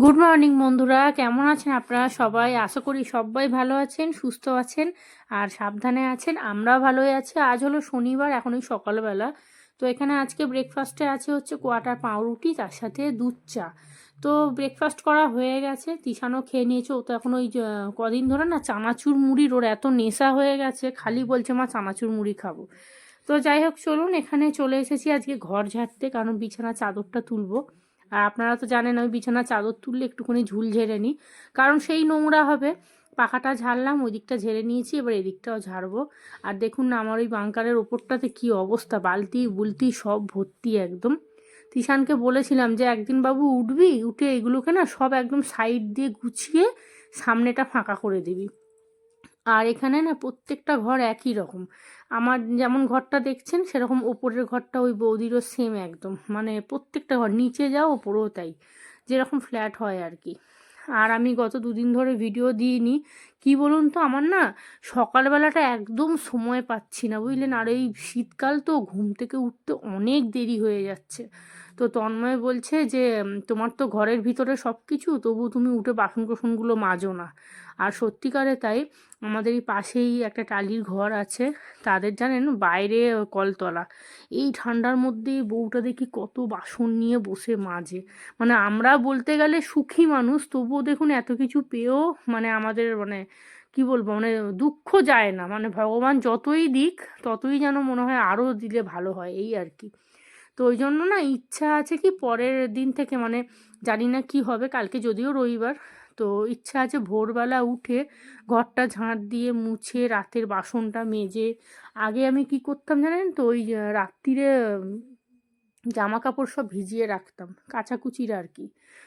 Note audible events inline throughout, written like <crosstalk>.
Good morning বন্ধুরা। কেমন আছেন আপনারা সবাই? আশা করি সবাই ভালো আছেন, সুস্থ আছেন আর সাবধানে আছেন। আমরাও ভালোই আছি। আজ হলো শনিবার এখন ওই সকালবেলা। তো এখানে আজকে ব্রেকফাস্টে আছে হচ্ছে কোয়াটার পাউরুটি, তার সাথে দুধ চা। তো ব্রেকফাস্ট করা হয়ে গেছে। তিশানও খেয়ে নিয়েছে। ও তো এখন ওই কদিন ধরে না চানাচুর মুড়ির, ওর এত নেশা হয়ে গেছে। খালি বলছে, মা, চানাচুর মুড়ি খাব। তো যাই হোক, চলুন, এখানে চলে এসেছি আজকে ঘর ঝাড়তে, কারণ বিছানা চাদরটা তুলবো। আর আপনারা তো জানেন আমি বিছানা চাদর তুললে একটুখানি ঝুল ঝেড়ে নিই। কারণ সেই নোংরা হবে। পাখাটা ঝাড়লাম ওই দিকটা ঝেড়ে নিয়েছি, এবার এদিকটাও ঝাড়বো। আর দেখুন না, আমার ওই বাঙ্কারের ওপরটাতে কি অবস্থা, বালতি, বুলতি সব ভর্তি একদম। তিশানকে বলেছিলাম যে, একদিন বাবু উঠবি, উঠে এগুলোকে না সব একদম সাইড দিয়ে গুছিয়ে সামনেটা ফাঁকা করে দিবি। আর এখানে না প্রত্যেকটা ঘর একই রকম। আমার যেমন ঘরটা দেখছেন, সেরকম ওপরের ঘরটা ওই বৌদিরও সেম একদম। মানে প্রত্যেকটা ঘর, নিচে যাও ওপরেও তাই। যেরকম ফ্ল্যাট হয় আর কি। আর আমি গত দুদিন ধরে ভিডিও দিইনি। কি বলুন তো, আমার না সকালবেলাটা একদম সময় পাচ্ছি না, বুঝলেন? আর এই শীতকাল তো ঘুম থেকে উঠতে অনেক দেরি হয়ে যাচ্ছে। তো তন্ময় বলছে যে তোমার তো ঘরের ভিতরে সব কিছু তবু তুমি উঠে বাসন কোসনগুলো মাজো না। আর সত্যিকারে তাই আমাদের এই পাশেই একটা টালির ঘর আছে, তাদের জানেন বাইরে কলতলা। এই ঠান্ডার মধ্যে বউটা দেখি কত বাসন নিয়ে বসে মাজে মানে আমরা বলতে গেলে সুখী মানুষ, তবুও দেখুন এত কিছু পেয়েও মানে আমাদের মানে কি বলব মানে দুঃখ যায় না। মানে ভগবান যতই দিক, ততই যেন মনে হয় আরও দিলে ভালো হয়, এই আর কি। তো ওই জন্য না ইচ্ছা আছে কি পরের দিন থেকে মানে জানি না কি হবে, কালকে যদিও রবিবার, তো ইচ্ছা আছে ভোরবেলা উঠে ঘরটা ঝাঁট দিয়ে মুছে রাতের বাসনটা মেজে, আগে আমি কি করতাম জানেন তো, ওই রাত্রিরে জামা কাপড় সব ভিজিয়ে রাখতাম, কাচাকুচির আর কি।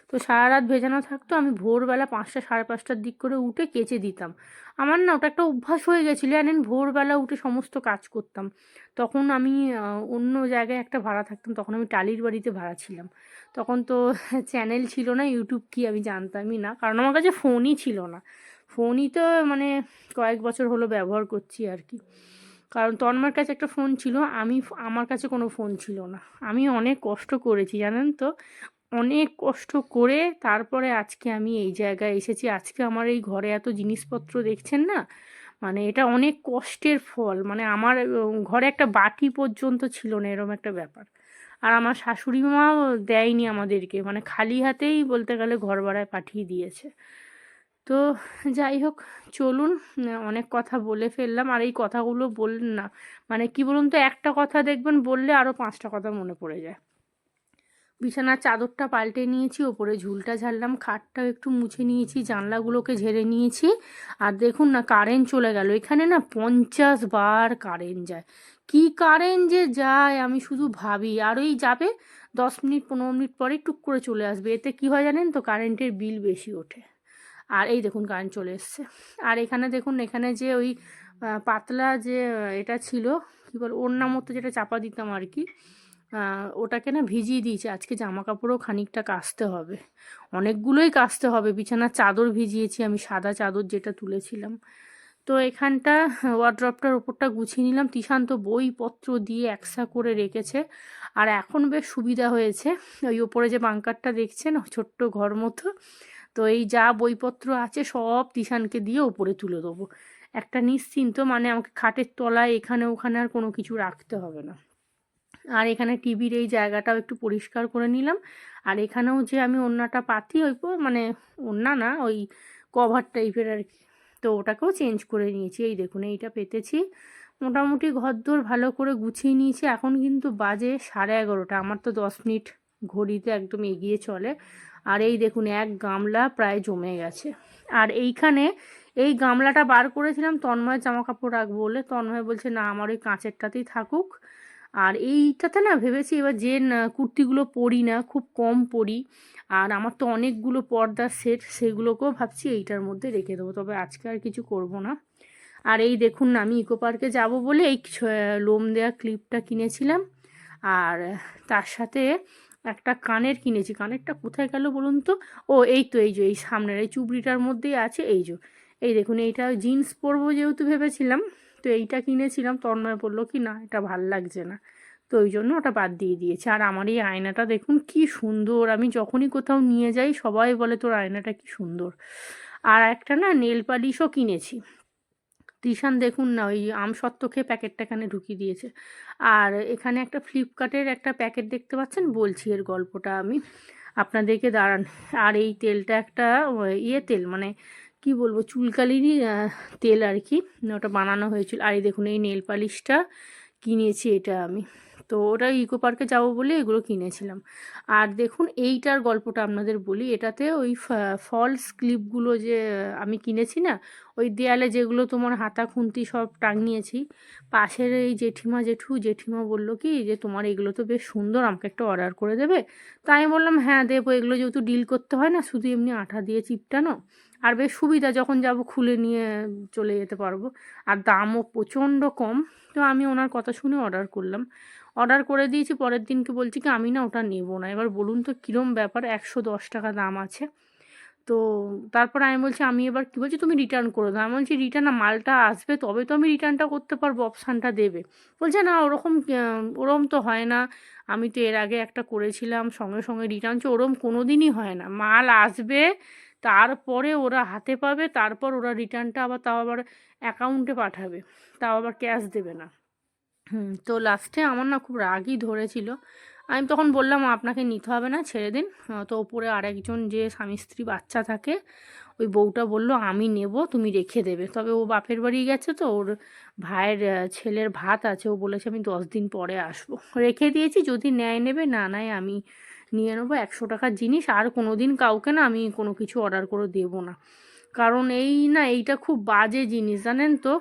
তো সারা রাত ভেজানো থাকতো, আমি ভোরবেলা পাঁচটা সাড়ে পাঁচটার দিক করে উঠে কেচে দিতাম। আমার না ওটা একটা অভ্যাস হয়ে গেছিল জানেন ভোরবেলা উঠে সমস্ত কাজ করতাম। তখন আমি অন্য জায়গায় একটা ভাড়া থাকতাম, তখন আমি টালির বাড়িতে ভাড়া ছিলাম। তখন তো <laughs> চ্যানেল ছিল না ইউটিউব কি আমি জানতামই না, কারণ আমার কাছে ফোনই ছিল না। ফোনই তো মানে কয়েক বছর হলো ব্যবহার করছি আর কি। কারণ তন্মার কাছে একটা ফোন ছিল, আমি আমার কাছে কোনো ফোন ছিল না। আমি অনেক কষ্ট করেছি, জানেন তো? অনেক কষ্ট করে তারপরে আজকে আমি এই জায়গায় এসেছি। আজকে আমার এই ঘরে এত জিনিসপত্র দেখছেন না? মানে এটা অনেক কষ্টের ফল। মানে আমার ঘরে একটা বাটি পর্যন্ত ছিল না এরকম একটা ব্যাপার। আর আমার শাশুড়ি মাও দেয়নি আমাদেরকে। মানে খালি হাতেই বলতে গেলে ঘর ভাড়ায় পাঠিয়ে দিয়েছে। তো যাই হোক, চলুন, অনেক কথা বলে ফেললাম, আর এই কথাগুলো বললেন না। মানে কি বলুন তো, একটা কথা দেখবেন, বললে আরও পাঁচটা কথা মনে পড়ে যায়। বিছানার চাদরটা পাল্টে নিয়েছি, ওপরে ঝুলটা ঝাড়লাম খাটটাও একটু মুছে নিয়েছি, জানলাগুলোকে ঝেড়ে নিয়েছি। আর দেখুন না, কারেন্ট চলে গেল। এখানে না পঞ্চাশ বার কারেন্ট যায়। কি কারেন্ট যে যায়, আমি শুধু ভাবি। আর ওই যাবে, দশ মিনিট, পনেরো মিনিট পরে টুক করে চলে আসবে। এতে কি হয় জানেন তো, কারেন্টের বিল বেশি ওঠে। আর এই দেখুন কারেন্ট চলে এসছে। আর এখানে দেখুন, এখানে যে ওই পাতলা যে এটা ছিল, কী বল, ওড়না মতো যেটা চাপা দিতাম আর কি ওটাকে না ভিজিয়ে দিয়েছি। আজকে জামা কাপড়ও খানিকটা কাচতে হবে। অনেকগুলোই কাচতে হবে। বিছানার চাদর ভিজিয়েছি আমি, সাদা চাদর যেটা তুলেছিলাম। তো এখানটা ওয়ার্ড্রপটার ওপরটা গুছিয়ে নিলাম। তিশান্ত বইপত্র দিয়ে একসা করে রেখেছে। আর এখন বেশ সুবিধা হয়েছে। ওই ওপরে যে বাঙ্কারটা দেখছেন ছোট্ট ঘর মতো তো এই যা বইপত্র আছে সব তিশানকে দিয়ে ওপরে তুলে দেবো। একটা নিশ্চিন্ত মানে আমাকে খাটের তলায় এখানে ওখানে আর কোনো কিছু রাখতে হবে না। আর এখানে টিভির এই জায়গাটাও একটু পরিষ্কার করে নিলাম। আর এখানেও যে আমি ওড়নাটা পাতি ওই মানে ওড়না না, ওই কভার টাইপের আর কি, তো ওটাকেও চেঞ্জ করে নিয়েছি। এই দেখুন, এইটা পেতেছি। মোটামুটি ঘরদোর ভালো করে গুছিয়ে নিয়েছি। এখন কিন্তু বাজে সাড়ে এগারোটা। আমার তো দশ মিনিট ঘড়িতে একদম এগিয়ে চলে। আর এই দেখুন, এক গামলা প্রায় জমে গেছে। আর এইখানে এই গামলাটা বার করেছিলাম তন্ময় জামা কাপড় রাখব বলে। তন্ময় বলছে, না, আমার ওই কাঁচেরটাতেই থাকুক। আর এইটাতে না ভেবেছি এবার যে কুর্তিগুলো পরি না, খুব কম পরি। আর আমার তো অনেকগুলো পর্দার সেট, সেগুলোকেও ভাবছি এইটার মধ্যে রেখে দেবো। তবে আজকে আর কিছু করব না। আর এই দেখুন না, আমি ইকো পার্কে যাব বলে এই লোম দেওয়া ক্লিপটা কিনেছিলাম। আর তার সাথে একটা কানের কিনেছি। কানেরটা কোথায় গেল বলুন তো? ও, এই তো, এই যে, এই সামনের, এই চুবড়িটার মধ্যেই আছে, এই যে। এই দেখুন, এইটা জিন্স পরবো যেহেতু ভেবেছিলাম, তো এইটা কিনেছিলাম, তন্ময় বলল কি, না, এটা ভালো লাগছে না। তো তো ওই জন্য ওটা বাদ দিয়ে দিয়েছে। আর আমার এই আয়নাটা দেখুন, কি সুন্দর। আমি যখনই কোথাও নিয়ে যাই, সবাই বলে, তোর আয়নাটা কি সুন্দর। আর একটা না, নেল পালিশও কিনেছি। তিশান দেখুন না, ওই আম আমসত্ত্ব খেয়ে প্যাকেটটা এখানে ঢুকিয়ে দিয়েছে। আর এখানে একটা ফ্লিপকার্টের একটা প্যাকেট দেখতে পাচ্ছেন? বলছি এর গল্পটা আমি। আপনাদেরকে দাঁড়ান। আর এই তেলটা একটা ইয়ে তেল মানে কি বলব, চুলকালিরই তেল আর কি। ওটা বানানো হয়েছিল। আর এই দেখুন, এই নেল পালিশটা কিনেছি এটা আমি। তো ওটা ইকো পার্কে যাব বলে এগুলো কিনেছিলাম। আর দেখুন, এইটার গল্পটা আপনাদের বলি। এটাতে ওই ফলস ক্লিপগুলো যে, আমি কিনেছি না, ওই দেয়ালে যেগুলো তোমার হাতা, খুন্তি সব টাঙিয়েছি, পাশের এই জেঠিমা জেঠু, জেঠিমা বলল কি যে, তোমার এগুলো তো বেশ সুন্দর, আমাকে একটা অর্ডার করে দেবে। তাই আমি বললাম হ্যাঁ দেবো। এগুলো যেহেতু ডিল করতে হয় না, শুধু এমনি আঠা দিয়ে চিপটানো আর বেশ সুবিধা, যখন যাব খুলে নিয়ে চলে যেতে পারব। আর দামও প্রচণ্ড কম। তো আমি ওনার কথা শুনে অর্ডার করলাম। অর্ডার করে দিয়েছি, পরের দিনকে বলছি কি, আমি না ওটা নেব না। এবার বলুন তো কীরম ব্যাপার, একশো দশ টাকা দাম আছে। তো তারপর আমি বলছি, আমি এবার কী বলছি, তুমি রিটার্ন করে দাও। আমি বলছি রিটার্ন মালটা আসবে, তবে তো আমি রিটার্নটা করতে পারব অপশানটা দেবে। বলছে, না, ওরকম ওরম তো হয় না। আমি তো এর আগে একটা করেছিলাম, সঙ্গে সঙ্গে রিটার্ন হচ্ছে ওরম কোনো দিনই হয় না। মাল আসবে, তারপরে ওরা হাতে পাবে, তারপর ওরা রিটার্নটা আবার, তাও আবার অ্যাকাউন্টে পাঠাবে। তাও আবার ক্যাশ দেবে না। হুম, তো লাস্টে আমার না খুব রাগই ধরেছিল। আমি তখন বললাম, আপনাকে নিতে হবে না, ছেড়ে দিন। তো ওপরে আরেকজন যে স্বামী স্ত্রী বাচ্চা থাকে, ওই বউটা বলল, আমি নেব, তুমি রেখে দেবে। তবে ও বাপের বাড়ি গেছে তো, ওর ভাইয়ের ছেলের ভাত আছে। ও বলেছে, আমি দশ দিন পরে আসব। রেখে দিয়েছি, যদি ন্যায় নেবে, না নেয় আমি নিয়ে নেব। একশো টাকার জিনিস, আর কোনো দিন কাউকে না আমি কোনো কিছু অর্ডার করে দেবো না। কারণ এই না এইটা খুব বাজে জিনিস, জানেন তো?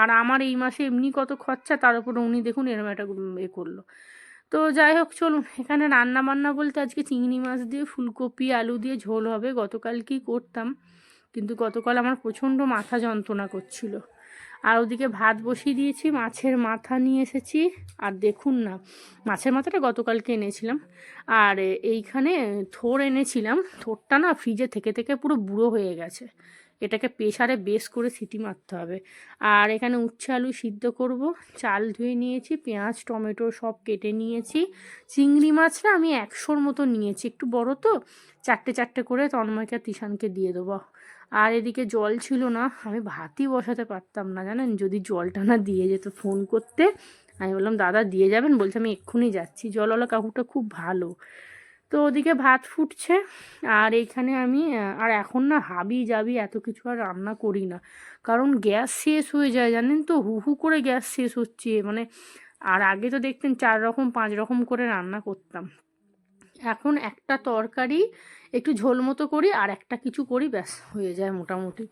আর আমার এই মাসে এমনি কত খরচা, তার উপরে উনি দেখুন এরম একটা এ করল। তো যাই হোক, চলুন, এখানে রান্না বান্না বলতে আজকে চিংড়ি মাছ দিয়ে ফুলকপি, আলু দিয়ে ঝোল হবে। গতকাল কি করতাম, কিন্তু গতকাল আমার প্রচণ্ড মাথা যন্ত্রণা করছিল। আর ওদিকে ভাত বসিয়ে দিয়েছি, মাছের মাথা নিয়ে এসেছি। আর দেখুন না, মাছের মাথাটা গতকালকে এনেছিলাম। আর এইখানে থোর এনেছিলাম থোরটা না ফ্রিজে থেকে থেকে পুরো বুড়ো হয়ে গেছে। এটাকে প্রেশারে বেস করে সিটি মারতে হবে। আর এখানে উচ্ছে আলু সিদ্ধ করব। চাল ধুয়ে নিয়েছি, পেঁয়াজ, টমেটো সব কেটে নিয়েছি। চিংড়ি মাছটা আমি একশোর মতো নিয়েছি। একটু বড় তো, চারটে চারটে করে তন্ময়কে তিশানকে দিয়ে দেবো। আর এদিকে জল ছিল না, আমি ভাতই বসাতে পারতাম না, জানেন? যদি জলটা না দিয়ে যেত ফোন করতে, আমি বললাম, দাদা, দিয়ে যাবেন? বলছে, আমি এক্ষুনি যাচ্ছি, জলওয়ালা কাকুটা খুব ভালো। তো ওদিকে ভাত ফুটছে, আর এইখানে আমি আর এখন না হাবি যাবি এত কিছু আর রান্না করি না। কারণ গ্যাস শেষ হয়ে যায়, জানেন তো? হু হু করে গ্যাস শেষ হচ্ছে মানে আর আগে তো দেখতেন চার রকম, পাঁচ রকম করে রান্না করতাম। এখন একটা তরকারি একটু ঝোল মতো করি আর একটা কিছু করি, ব্যাস হয়ে যায় মোটামুটি।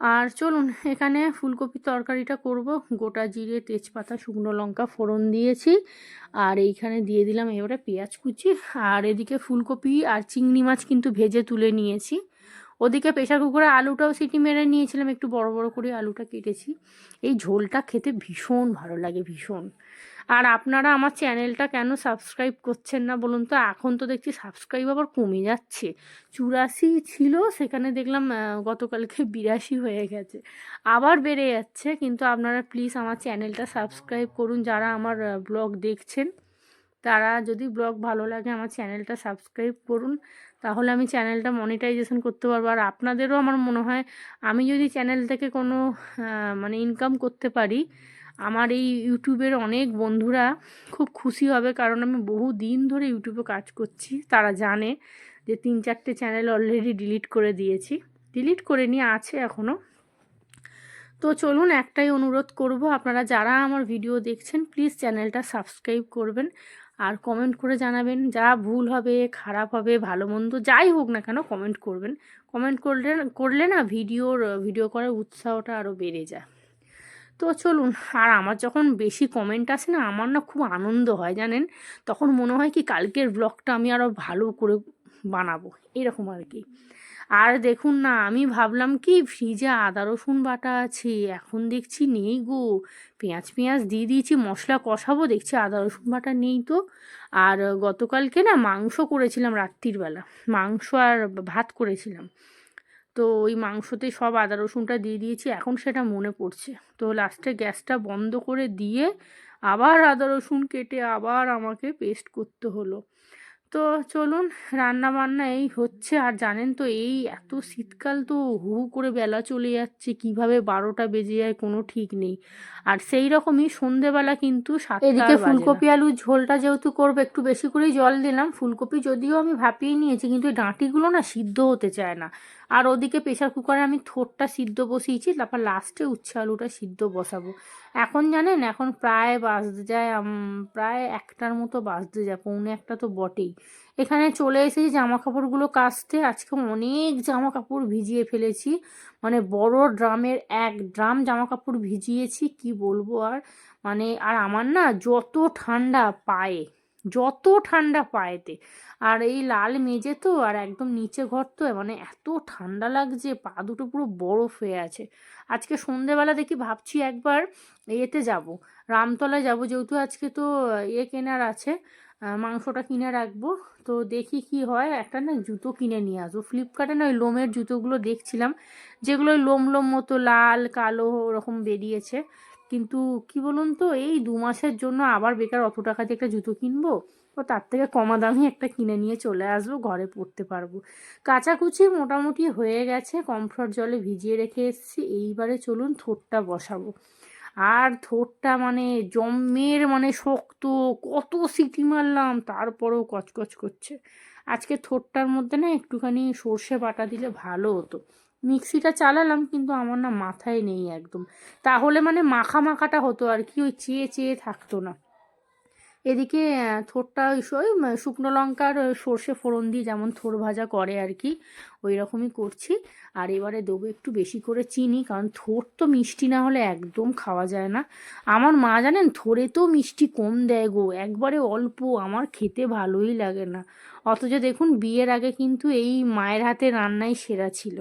আর চলুন, এখানে ফুলকপি তরকারিটা করব। গোটা জিরে, তেজপাতা, শুকনো লঙ্কা ফোড়ন দিয়েছি আর এইখানে দিয়ে দিলাম এবারে পেঁয়াজ কুচি। আর এদিকে ফুলকপি আর চিংড়ি মাছ কিন্তু ভেজে তুলে নিয়েছি। ওদিকে প্রেশার কুকারে আলুটাও সিটি মেরে নিয়েছিলাম, একটু বড় বড় করে আলুটা কেটেছি। এই ঝোলটা খেতে ভীষণ ভালো লাগে, ভীষণ। আর আপনারা আমার চ্যানেলটা কেন সাবস্ক্রাইব করছেন না বলুন তো? এখন তো দেখছি সাবস্ক্রাইব আবার কমে যাচ্ছে। চুরাশি ছিল, সেখানে দেখলাম গতকালকে বিরাশি হয়ে গেছে। আবার বেড়ে যাচ্ছে, কিন্তু আপনারা প্লিজ আমার চ্যানেলটা সাবস্ক্রাইব করুন। যারা আমার ব্লগ দেখছেন, তারা যদি ব্লগ ভালো লাগে আমার চ্যানেলটা সাবস্ক্রাইব করুন। তাহলে আমি চ্যানেলটা মনিটাইজেশন করতে পারব। আর আপনাদেরও আমার মনে হয়, আমি যদি চ্যানেল থেকে কোনো মানে ইনকাম করতে পারি আমার এই ইউটিউবের অনেক বন্ধুরা খুব খুশি হবে কারণ আমি বহু দিন ধরে ইউটিউবে কাজ করছি। তারা জানে যে তিন চারটে চ্যানেল অলরেডি ডিলিট করে দিয়েছি। ডিলিট করে নিয়ে আছে এখনও তো চলুন একটাই অনুরোধ করব, আপনারা যারা আমার ভিডিও দেখছেন প্লিজ চ্যানেলটা সাবস্ক্রাইব করবেন আর কমেন্ট করে জানাবেন যা ভুল হবে, খারাপ হবে, ভালো মন্দ যাই হোক না কেন কমেন্ট করবেন। কমেন্ট করলে করলে না ভিডিওর ভিডিও করার উৎসাহটা আরও বেড়ে যায়। তো চলুন, আর আমার যখন বেশি কমেন্ট আসে না, আমার না খুব আনন্দ হয় জানেন? তখন মনে হয় কি কালকের ব্লগটা আমি আরও ভালো করে বানাবো, এরকম আর কি। আর দেখুন না, আমি ভাবলাম কি ফ্রিজে আদা, রসুন বাটা আছে, এখন দেখছি নেই গো। পেঁয়াজ পেঁয়াজ দিয়ে দিয়েছি, মশলা কষাবো, দেখছি আদা, রসুন বাটা নেই তো। আর গতকালকে না মাংস করেছিলাম রাত্রির বেলা, মাংস আর ভাত করেছিলাম। তো ওই মাংসতে সব আদা রসুনটা দিয়ে দিয়েছি এখন সেটা মনে পড়ছে। তো লাস্টে গ্যাসটা বন্ধ করে দিয়ে আবার আদা রসুন কেটে আবার আমাকে পেস্ট করতে হলো। তো চলুন রান্না বান্না এই হচ্ছে। আর জানেন তো এই এত শীতকাল তো হু হু করে বেলা চলে যাচ্ছে কীভাবে বারোটা বেজে যায় কোনো ঠিক নেই। আর সেই রকমই সন্ধেবেলা কিন্তু এদিকে ফুলকপি আলুর ঝোলটা যেহেতু করব একটু বেশি করেই জল দিলাম। ফুলকপি যদিও আমি ভাপিয়ে নিয়েছি কিন্তু ডাঁটিগুলো না সিদ্ধ হতে চায় না। আর ওদিকে প্রেশার কুকারে আমি থোরটা সিদ্ধ বসিয়েছি, তারপর লাস্টে উচ্ছে আলুটা সিদ্ধ বসাবো। এখন জানেন, এখন প্রায় বাজতে যায় প্রায় একটার মতো বাজতে যায়, পৌনে একটা তো বটেই। এখানে চলে এসেছি জামা কাপড়গুলো কাচতে, আজকে অনেক জামা কাপড় ভিজিয়ে ফেলেছি মানে বড় ড্রামের এক ড্রাম জামা কাপড় ভিজিয়েছি, কি বলব আর? মানে আর আমার না যত ঠান্ডা পায়ে যত ঠান্ডা পায়েতে। আর এই লাল মেজে তো, আর একদম নিচে ঘর তো মানে এত ঠান্ডা লাগছে, পা দুটো পুরো বরফ হয়ে আছে। আজকে সন্ধেবেলা দেখি ভাবছি একবার এতে যাব, রামতলায় যাব, যেহেতু আজকে তো এ কেনার আছে মাংসটা কিনে রাখব। তো দেখি কি হয়, একটা না জুতো কিনে নিয়ে আসব। ফ্লিপকার্টে না ওই লোমের জুতোগুলো দেখছিলাম, যেগুলো লোম লোম মতো লাল, কালো, ওরকম বেরিয়েছে। কিন্তু কি বলুন তো, এই দু মাসের জন্য আবার বেকার অত টাকা দিয়ে একটা জুতো কিনবো? তো তার থেকে কমা দামি একটা কিনে নিয়ে চলে আসব, ঘরে পরতে পারব। কাচাকুচি মোটামুটি হয়ে গেছে কমফর্ট জলে ভিজিয়ে রেখে এসেছি, এইবারে চলুন থোটটা বসাবো। আর থোরটা মানে জম্মের মানে শক্ত, কত সিটি মারলাম, তারপরেও কচকচ করছে। আজকে থোরটার মধ্যে না একটুখানি সর্ষে বাটা দিলে ভালো হতো। মিক্সিটা চালালাম, কিন্তু আমার না মাথায় নেই একদম। তাহলে মানে মাখা মাখাটা হতো আর কি, ওই চেয়ে চেয়ে থাকতো না। এদিকে থোরটা ওই শুকনো লঙ্কার সর্ষে ফোড়ন দিয়ে যেমন থোর ভাজা করে আর কি, ওই রকমই করছি। আর এবারে দেবো একটু বেশি করে চিনি, কারণ থোর তো মিষ্টি না হলে একদম খাওয়া যায় না। আমার মা জানেন, থোরে তো মিষ্টি কম দেয় গো, একবারে অল্প, আমার খেতে ভালোই লাগে না। অথচ দেখুন, বিয়ের আগে কিন্তু এই মায়ের হাতে রান্নাই সেরা ছিল।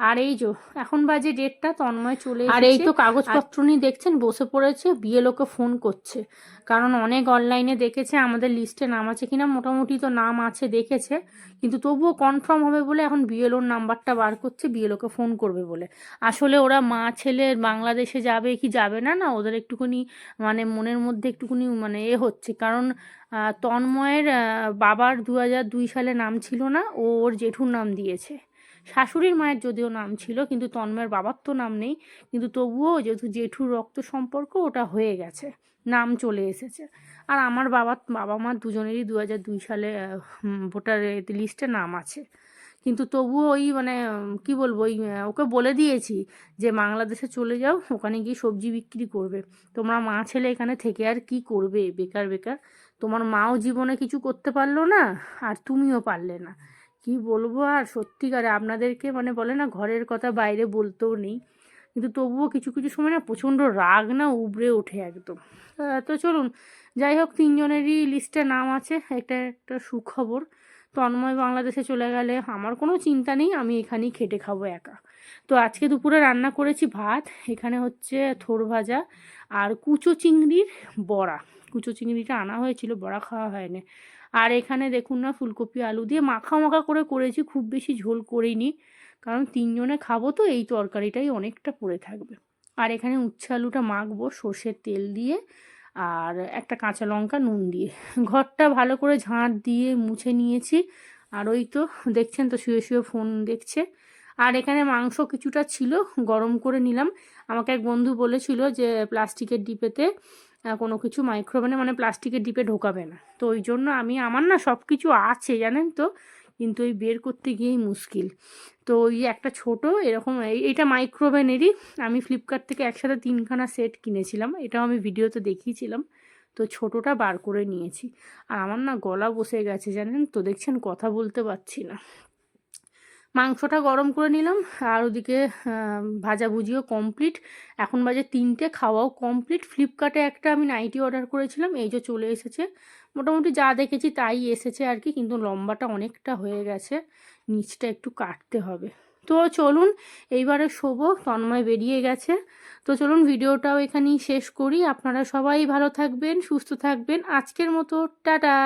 আর এই যো এখন বাজে ডেটটা তন্ময় চলে আর এই তো কাগজপত্র নিয়ে দেখছেন বসে পড়েছে বিয়ে লোকে ফোন করছে। কারণ অনেক অনলাইনে দেখেছে আমাদের লিস্টে নাম আছে কিনা মোটামুটি তো নাম আছে দেখেছে। কিন্তু তবুও কনফার্ম হবে বলে এখন বিএলওর নাম্বারটা বার করছে বিএলওকে ফোন করবে বলে। আসলে ওরা মা ছেলে বাংলাদেশে যাবে কি যাবে না না ওদের একটুখানি মানে মনের মধ্যে একটুখানি মানে এ হচ্ছে। কারণ তন্ময়ের বাবার দু দুই সালে নাম ছিল না ও ওর জেঠুর নাম দিয়েছে। শাশুড়ির মায়ের যদিও নাম ছিল, কিন্তু তন্ময়ের বাবার তো নাম নেই, কিন্তু তবুও যেহেতু জেঠুর রক্ত সম্পর্ক, ওটা হয়ে গেছে, নাম চলে এসেছে। আর আমার বাবা বাবা মা দুজনেরই দু হাজার দুই সালে ভোটার লিস্টে নাম আছে। কিন্তু তবুও ওই মানে কি বলব, ওই ওকে বলে দিয়েছি যে, বাংলাদেশে চলে যাও, ওখানে গিয়ে সবজি বিক্রি করবে। তোমরা মা ছেলে এখানে থেকে আর কি করবে? বেকার বেকার। তোমার মাও জীবনে কিছু করতে পারল না, আর তুমিও পারলে না। কি বলব আর সত্যিকারে আপনাদেরকে মানে বলে না ঘরের কথা বাইরে বলতেও নেই। কিন্তু তবুও কিছু কিছু সময় না প্রচণ্ড রাগ না উবড়ে ওঠে একদম। তো চলুন, যাই হোক, তিনজনেরই লিস্টে নাম আছে এটা একটা সুখবর। তন্ময় বাংলাদেশে চলে গেলে আমার কোনো চিন্তা নেই, আমি এখানেই খেটে খাব একা। তো আজকে দুপুরে রান্না করেছি ভাত, এখানে হচ্ছে থোর ভাজা আর কুচো চিংড়ির বড়া। কুচো চিংড়িটা আনা হয়েছিল, বড়া খাওয়া হয়নি। আর এখানে দেখুন না, ফুলকপি, আলু দিয়ে মাখা মাখা করে করেছি, খুব বেশি ঝোল করিনি। কারণ তিনজনে খাব তো, এই তরকারিটাই অনেকটা পড়ে থাকবে। আর এখানে উচ্ছে আলুটা মাখবো সর্ষের তেল দিয়ে আর একটা কাঁচা লঙ্কা নুন দিয়ে। ঘরটা ভালো করে ঝাঁট দিয়ে মুছে নিয়েছি। আর ওই তো, দেখছেন তো, শুয়ে শুয়ে ফোন দেখছে। আর এখানে মাংস কিছুটা ছিল, গরম করে নিলাম। আমাকে এক বন্ধু বলেছিল যে, প্লাস্টিকের ডিপেতে কোনো কিছু মাইক্রোওভেনে মানে প্লাস্টিকের ডিপে ঢোকাবে না। তো ওই জন্য আমি, আমার না সব কিছু আছে, জানেন তো? কিন্তু ওই বের করতে গিয়েই মুশকিল। তো ওই একটা ছোট এরকম এইটা মাইক্রোওভেনেরই আমি ফ্লিপকার্ট থেকে একসাথে তিনখানা সেট কিনেছিলাম। এটাও আমি ভিডিওতে দেখিয়েছিলাম। তো ছোটোটা বার করে নিয়েছি। আর আমার না গলা বসে গেছে, জানেন তো? দেখছেন? কথা বলতে পারছি না। মাংসটা গরম করে নিলাম, আর ওদিকে ভাজাভুজিও কমপ্লিট এখন বাজে তিনটে, খাওয়াও কমপ্লিট ফ্লিপকার্টে একটা আমি নাইটি অর্ডার করেছিলাম, এই যে চলে এসেছে। মোটামুটি যা দেখেছি তাই এসেছে আর কি, কিন্তু লম্বাটা অনেকটা হয়ে গেছে, নিচটা একটু কাটতে হবে। তো চলুন, এইবারে শোবো, তন্ময় বেরিয়ে গেছে। তো চলুন, ভিডিওটাও এখানেই শেষ করি। আপনারা সবাই ভালো থাকবেন, সুস্থ থাকবেন। আজকের মতো, টাটা!